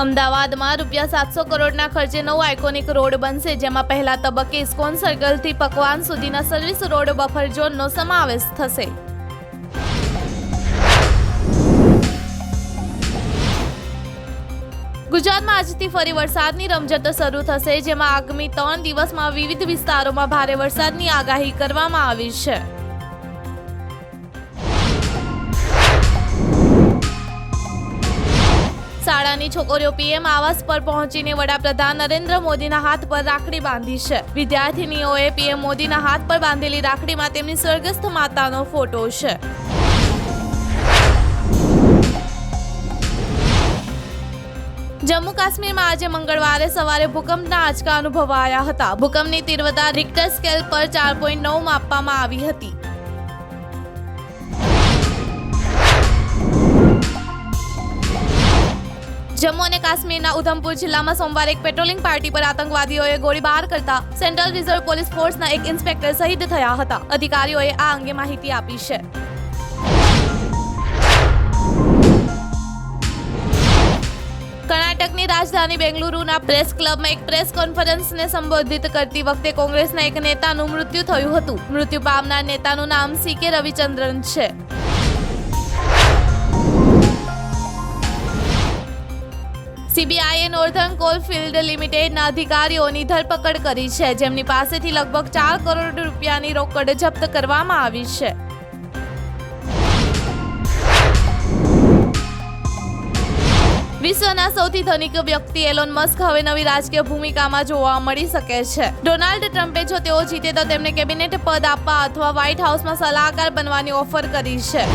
અમદાવાદમાં રૂપિયા સાતસો કરોડના ખર્ચે નવો આઇકોનિક રોડ બનશે, જેમાં પહેલા તબક્કે ઇસ્કોન સર્કલથી પકવાન સુધીના સર્વિસ રોડ બફર ઝોનનો સમાવેશ થશે. ગુજરાતમાં આજથી ફરી વરસાદની રમઝટ શરૂ થશે, જેમાં આગામી ત્રણ દિવસમાં વિવિધ વિસ્તારોમાં ભારે વરસાદની આગાહી કરવામાં આવી છે. શાળાની છોકરીઓ પીએમ આવાસ પર પહોંચીને વડાપ્રધાન નરેન્દ્ર મોદીના હાથ પર રાખડી બાંધી છે. વિદ્યાર્થીનીઓએ પીએમ મોદીના હાથ પર બાંધેલી રાખડીમાં તેમની સ્વર્ગસ્થ માતાનો ફોટો છે. જમ્મુ કાશ્મીરમાં આજે મંગળવારે સવારે ભૂકંપના આંચકા અનુભવાયા હતા. ભૂકંપની તીવ્રતા રિક્ટર સ્કેલ પર ચાર પોઈન્ટ નવ માપવામાં આવી હતી. જમ્મુ અને કાશ્મીરના ઉધમપુર જિલ્લામાં સોમવારે એક પેટ્રોલિંગ પાર્ટી પર આતંકવાદીઓએ ગોળીબાર કરતા સેન્ટ્રલ રિઝર્વ પોલીસ ફોર્સના એક ઇન્સ્પેક્ટર શહીદ થયા હતા. અધિકારીઓએ આ અંગે માહિતી આપી છે. કર્ણાટકની રાજધાની બેંગલુરુના પ્રેસ ક્લબમાં એક પ્રેસ કોન્ફરન્સને સંબોધિત કરતી વખતે કોંગ્રેસના એક નેતાનું મૃત્યુ થયું હતું. મૃત્યુ પામનાર નેતાનું નામ સી કે રવિચંદ્રન છે. સીબીઆઈએ નોર્ધન કોલફિલ્ડ લિમિટેડના અધિકારીઓની ધરપકડ કરી છે, જેમની પાસેથી લગભગ ચાર કરોડ રૂપિયાની રોકડ જપ્ત કરવામાં આવી છે. વિશ્વના સૌથી ધનિક વ્યક્તિ એલોન મસ્ક હવે નવી રાજકીય ભૂમિકામાં જોવા મળી શકે છે. ડોનાલ્ડ ટ્રમ્પે જો તેઓ જીતે તો તેમને કેબિનેટ પદ આપવા અથવા વ્હાઇટ હાઉસમાં સલાહકાર બનવાની ઓફર કરી છે.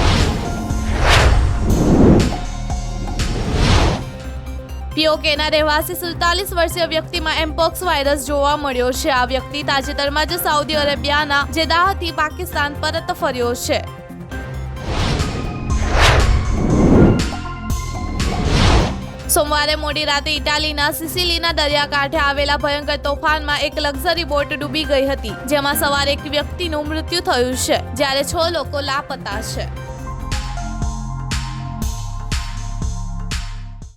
પીઓકેના રહેવાસી સુડતાલીસ વર્ષીય વ્યક્તિમાં એમ્પોક્સ વાયરસ જોવા મળ્યો છે. આ વ્યક્તિ તાજેતરમાં જ સાઉદી અરેબિયાના જેદાહથી પાકિસ્તાન પરત ફર્યો છે. સોમવારે મોડી રાતે ઇટાલીના સિસિલીના દરિયાકાંઠે આવેલા ભયંકર તોફાનમાં એક લક્ઝરી બોટ ડૂબી ગઈ હતી, જેમાં સવારે એક વ્યક્તિનું મૃત્યુ થયું છે, જ્યારે છ લોકો લાપતા છે.